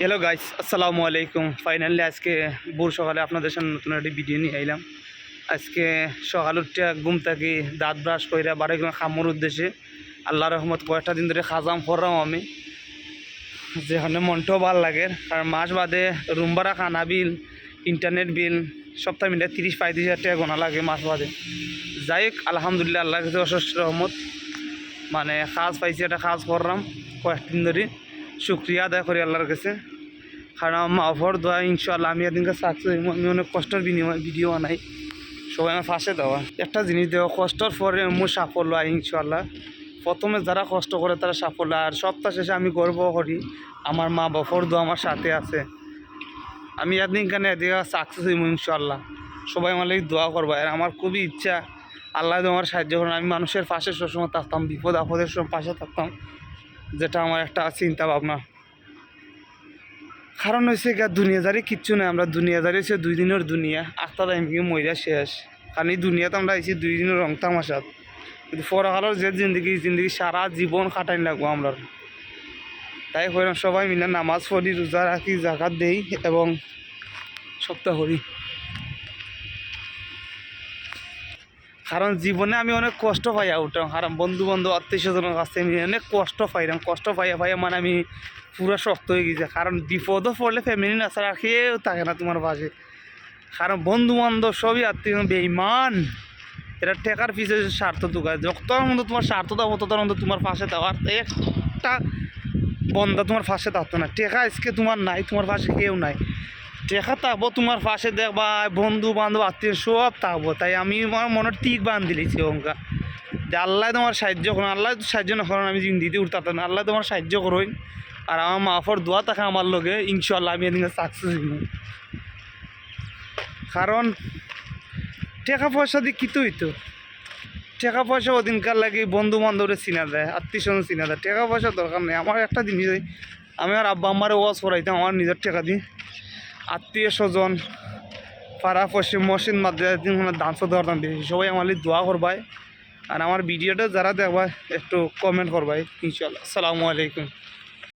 Hello guys আসসালামু আলাইকুম। Finally আজকে ভোর সকালে আপনাদের সামনে নতুন একটি ভিডিও নিয়ে আইলাম। আজকে সকাল উঠে ঘুম থাকি দাঁত ব্রাশ করে বাড়ি খামোর উদ্দেশ্যে। আল্লাহ রহমত কয়েকটা দিন ধরে খাজাম করলাম আমি। যেখানে মনটাও ভালো লাগে। কারণ মাস বাদে রুম ভাড়া, খানা বিল ইন্টারনেট বিল সপ্তাহ মিলে তিরিশ, পঁয়ত্রিশ হাজার টাকা গোনা লাগে মাস বাদে। যাই হোক, আলহামদুলিল্লাহ আল্লাহ অশেষ রহমত। মানে কাজ পাইছি, একটা কাজ করলাম কয়েকদিন ধরে। শুক্রিয়া আদায় করি আল্লাহর কাছে। কারণ আমার মা বাবার দোয়া ইনশাল্লাহ আমি এদিনকে সাকসেস আমি অনেক কষ্টের বিনিময় ভিডিও বানাই। সবাই আমার পাশে দেওয়া। একটা জিনিস দেওয়া, কষ্টর পরে মোৰ সাফল্য হয় ইনশাল্লাহ প্রথমে যারা কষ্ট করে তারা সাফল্য আর সপ্তাহ শেষে আমি গর্ব করি, আমার মা বাবার দোয়া আমার সাথে আছে। আমি একদিন কেন এদিকে সাকসেস হইব ইনশাল্লাহ সবাই আমার লাগি দোয়া করব। আর আমার খুবই ইচ্ছা, আল্লাহ আমার সাহায্য করেন। আমি মানুষের পাশে সবসময় থাকতাম, বিপদ আপদের সময় পাশে থাকতাম। যেটা আমার একটা চিন্তা ভাবনা কারণ হয়েছে গা দুনিয়াদারি কিচ্ছু নেই, আমরা দুনিয়াদারি হচ্ছে দুই দিনের দুনিয়া। আটটা টাইম কি মহিলা শেষ। কারণ এই দুনিয়াতে আমরা আইছি দুই দিনের রং তামাশাত। কিন্তু পরকালের যে জিন্দগি জিন্দগি সারা জীবন কাটাই লাগবো আমরা। তাই হইলাম সবাই মিলে নামাজ পড়ি, রোজা রাখি, জাকাত দেই এবং সপ্তাহ করি। কারণ জীবনে আমি অনেক কষ্ট পাইয়া উঠলাম কারণ বন্ধু বান্ধব আত্মীয় স্বজনের কাছ আমি অনেক কষ্ট পাইলাম কষ্ট পাইয়া পাইয়া মানে আমি পুরো শক্ত হয়ে গেছে। কারণ বিপদও পড়লে ফ্যামিলি না ছাড়া কেউ থাকে না তোমার পাশে। কারণ বন্ধু বান্ধব সবই আত্মীয় বেইমান এটা টেকার পিছিয়ে স্বার্থ তুকায় যত মতো তোমার স্বার্থ থাকব ততক্ষণ মতো তোমার পাশে আর একটা বন্ধা তোমার পাশে থাকতো না। টেকা আজকে তোমার নাই, তোমার পাশে কেউ নাই। টেকা থাকব তোমার পাশে দেখবা বন্ধু, বান্ধব, আত্মীয়, সব থাকব তাই আমি আমার মনে টিক বান দিলেছি অঙ্কা। যে আল্লাহ তোমার সাহায্য করুন। আল্লাহ সাহায্য না করেন, আমি জিন্দিতে উঠতে না। আল্লাহ তোমার সাহায্য করুন। আর আমার মাফর দোয়া থাকে আমার লগে। ইনশাল্লাহ আমি এদিকে সাকসেস হইব। কারণ টাকা পয়সা দিয়ে কিতো হইতো? টাকা পয়সা ওদিনকার লাগে বন্ধু বান্ধবরে চিনা দেয়, আত্মীয় স্বজন চিনা দেয়। টাকা পয়সা দরকার নেই। আমার একটা জিনিস আমি আর আব্বা আমার ওয়াজ করাইতাম, আমার নিজের টাকা দিয়ে। আত্মীয় স্বজন, পাড়া পশ্চিম মসজিদ, মাদ্রাসা ডান্স ধরতাম বেশি সবাই আমার দোয়া করবাই আর আমার ভিডিওটা যারা দেখবা, একটু কমেন্ট করবাই ইনশাল্লাহ আসসালামু আলাইকুম।